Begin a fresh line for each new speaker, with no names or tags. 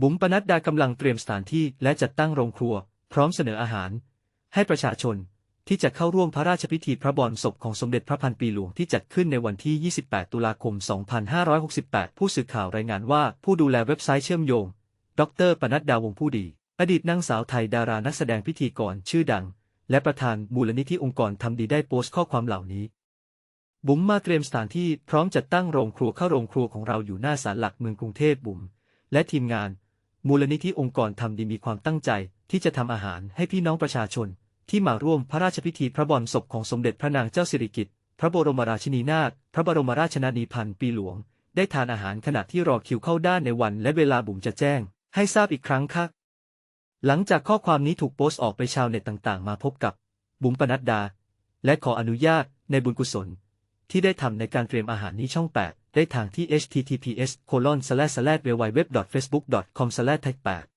บุ๋มปนัดดากำลังเตรียมสถานที่และจัดตั้งโรงครัว พร้อมเสนออาหาร ให้ประชาชนที่จะเข้าร่วมพระราชพิธีพระบรมศพของสมเด็จพระพันปีหลวงที่จัดขึ้นในวันที่ 28 ตุลาคม 2568 ผู้สื่อข่าวรายงานว่าผู้ดูแลเว็บไซต์เชื่อมโยง ดร ปนัดดาวงผู้ดี อดีตนางสาวไทยดารานักแสดงพิธีกรชื่อดัง และประธานมูลนิธิองค์กรทำดีได้โพสต์ข้อความเหล่านี้ บุ๋มมาเตรียมสถานที่พร้อมจัดตั้งโรงครัวเข้าโรงครัวของเราอยู่หน้าศาลหลักเมืองกรุงเทพบุ๋มและทีมงาน มูลนิธิองค์กรทำดีมีความตั้งใจที่จะทำอาหารให้พี่น้องประชาชน ที่มาร่วมพระราชพิธีพระบรมศพของสมเด็จพระนางเจ้าสิริกิติ์พระบรมราชินีนาถพระบรมราชชนนีพันปีหลวง ได้ทานอาหารขณะที่รอคิวเข้าด้านในวันและเวลาบุ๋มจะแจ้ง ให้ทราบอีกครั้งค่ะ หลังจากข้อความนี้ถูกโพสต์ออกไปชาวเน็ตต่างๆ มาพบกับ บุ๋มปนัดดา และขออนุญาตในบุญกุศล ที่ได้ทำในการเตรียมอาหารนี้ช่อง 8 ได้ทางที่ https://www.facebook.com/tech8